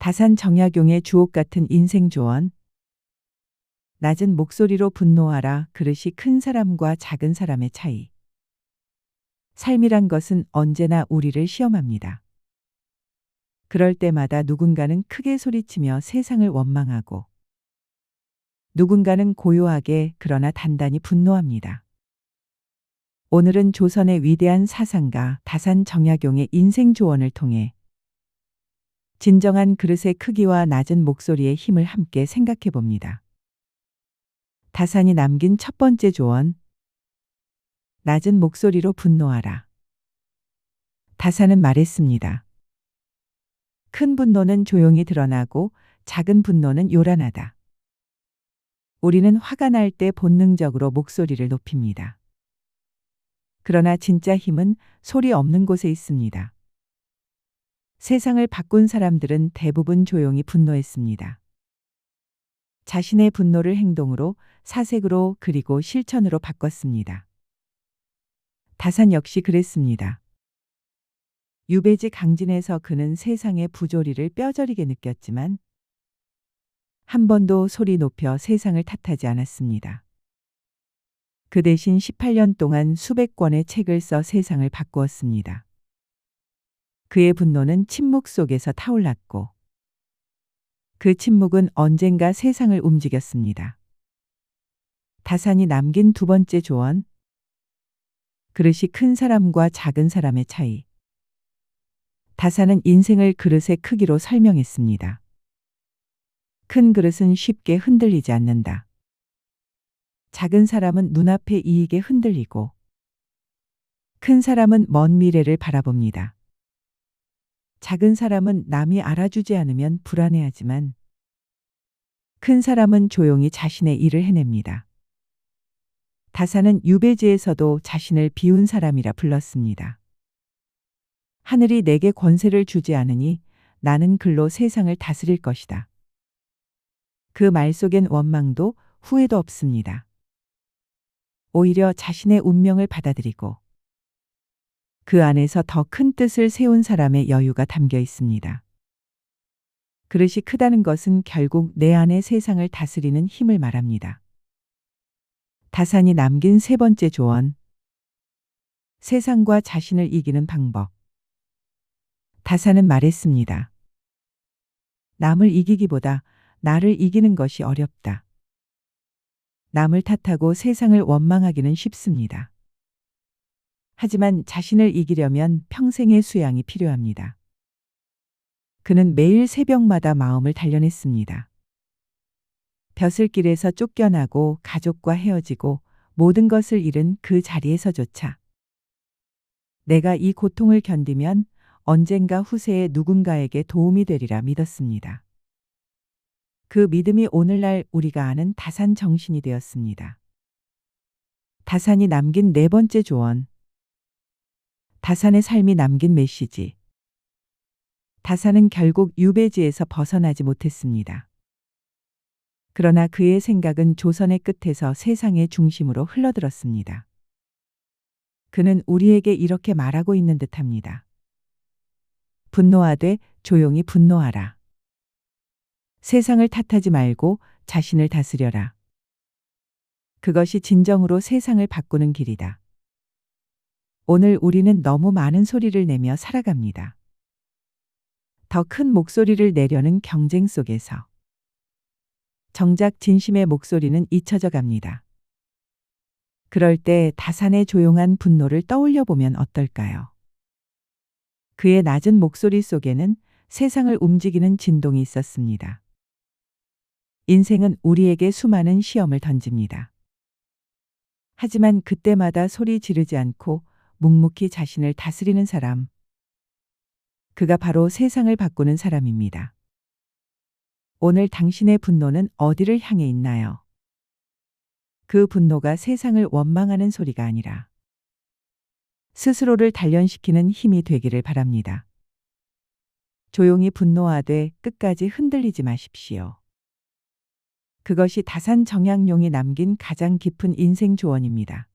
다산 정약용의 주옥 같은 인생 조언. 낮은 목소리로 분노하라. 그릇이 큰 사람과 작은 사람의 차이. 삶이란 것은 언제나 우리를 시험합니다. 그럴 때마다 누군가는 크게 소리치며 세상을 원망하고 누군가는 고요하게 그러나 단단히 분노합니다. 오늘은 조선의 위대한 사상가 다산 정약용의 인생 조언을 통해 진정한 그릇의 크기와 낮은 목소리의 힘을 함께 생각해 봅니다. 다산이 남긴 첫 번째 조언. 낮은 목소리로 분노하라. 다산은 말했습니다. 큰 분노는 조용히 드러나고 작은 분노는 요란하다. 우리는 화가 날 때 본능적으로 목소리를 높입니다. 그러나 진짜 힘은 소리 없는 곳에 있습니다. 세상을 바꾼 사람들은 대부분 조용히 분노했습니다. 자신의 분노를 행동으로, 사색으로, 그리고 실천으로 바꿨습니다. 다산 역시 그랬습니다. 유배지 강진에서 그는 세상의 부조리를 뼈저리게 느꼈지만 한 번도 소리 높여 세상을 탓하지 않았습니다. 그 대신 18년 동안 수백 권의 책을 써 세상을 바꾸었습니다. 그의 분노는 침묵 속에서 타올랐고 그 침묵은 언젠가 세상을 움직였습니다. 다산이 남긴 두 번째 조언. 그릇이 큰 사람과 작은 사람의 차이. 다산은 인생을 그릇의 크기로 설명했습니다. 큰 그릇은 쉽게 흔들리지 않는다. 작은 사람은 눈앞의 이익에 흔들리고 큰 사람은 먼 미래를 바라봅니다. 작은 사람은 남이 알아주지 않으면 불안해하지만 큰 사람은 조용히 자신의 일을 해냅니다. 다사는 유배지에서도 자신을 비운 사람이라 불렀습니다. 하늘이 내게 권세를 주지 않으니 나는 글로 세상을 다스릴 것이다. 그 말 속엔 원망도 후회도 없습니다. 오히려 자신의 운명을 받아들이고 그 안에서 더 큰 뜻을 세운 사람의 여유가 담겨 있습니다. 그릇이 크다는 것은 결국 내 안의 세상을 다스리는 힘을 말합니다. 다산이 남긴 세 번째 조언. 세상과 자신을 이기는 방법. 다산은 말했습니다. 남을 이기기보다 나를 이기는 것이 어렵다. 남을 탓하고 세상을 원망하기는 쉽습니다. 하지만 자신을 이기려면 평생의 수양이 필요합니다. 그는 매일 새벽마다 마음을 단련했습니다. 벼슬길에서 쫓겨나고 가족과 헤어지고 모든 것을 잃은 그 자리에서조차 내가 이 고통을 견디면 언젠가 후세에 누군가에게 도움이 되리라 믿었습니다. 그 믿음이 오늘날 우리가 아는 다산 정신이 되었습니다. 다산이 남긴 네 번째 조언. 다산의 삶이 남긴 메시지. 다산은 결국 유배지에서 벗어나지 못했습니다. 그러나 그의 생각은 조선의 끝에서 세상의 중심으로 흘러들었습니다. 그는 우리에게 이렇게 말하고 있는 듯합니다. 분노하되 조용히 분노하라. 세상을 탓하지 말고 자신을 다스려라. 그것이 진정으로 세상을 바꾸는 길이다. 오늘 우리는 너무 많은 소리를 내며 살아갑니다. 더 큰 목소리를 내려는 경쟁 속에서 정작 진심의 목소리는 잊혀져 갑니다. 그럴 때 다산의 조용한 분노를 떠올려 보면 어떨까요? 그의 낮은 목소리 속에는 세상을 움직이는 진동이 있었습니다. 인생은 우리에게 수많은 시험을 던집니다. 하지만 그때마다 소리 지르지 않고 묵묵히 자신을 다스리는 사람. 그가 바로 세상을 바꾸는 사람입니다. 오늘 당신의 분노는 어디를 향해 있나요? 그 분노가 세상을 원망하는 소리가 아니라 스스로를 단련시키는 힘이 되기를 바랍니다. 조용히 분노하되 끝까지 흔들리지 마십시오. 그것이 다산 정약용이 남긴 가장 깊은 인생 조언입니다.